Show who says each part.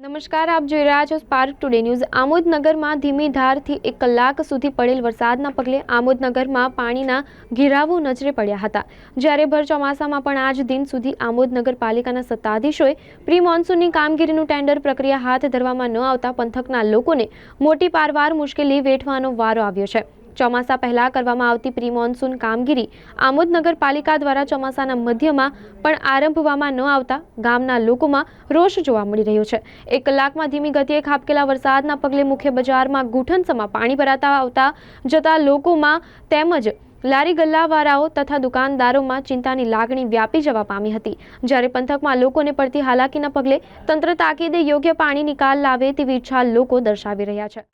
Speaker 1: નમસ્કાર, આપ જોઈ રહ્યા છો સ્પાર્ક ટુડે ન્યૂઝ આમોદનગરમાં ધીમી ધારથી એક કલાક સુધી પડેલ વરસાદના પગલે આમોદનગરમાં પાણીના ઘેરાવો નજરે પડ્યા હતા. જ્યારે ભર ચોમાસામાં પણ આજ દિન સુધી આમોદ નગરપાલિકાના સત્તાધીશોએ પ્રી મોન્સૂનની કામગીરીનું ટેન્ડર પ્રક્રિયા હાથ ધરવામાં ન આવતા પંથકના લોકોને મોટી પારવાર મુશ્કેલી વેઠવાનો વારો આવ્યો છે. ચોમાસા પહેલા કરવામાં આવતી પ્રી મોન્સૂન કામગીરી આમોદ નગરપાલિકા દ્વારા ચોમાસાના મધ્યમાં પણ આરંભવામાં ન આવતા ગામના લોકોમાં રોષ જોવા મળી રહ્યો છે. એક કલાકમાં ધીમી ગતિએ ખાબકેલા વરસાદના પગલે મુખ્ય બજારમાં ગૂંઠણસમાં પાણી ભરાતા આવતા જતા લોકોમાં તેમજ લારી ગલ્લાવાળાઓ તથા દુકાનદારોમાં ચિંતાની લાગણી વ્યાપી જવા પામી હતી. જ્યારે પંથકમાં લોકોને પડતી હાલાકીના પગલે તંત્ર તાકીદે યોગ્ય પાણી નિકાલ લાવે તેવી ઈચ્છા લોકો દર્શાવી રહ્યા છે.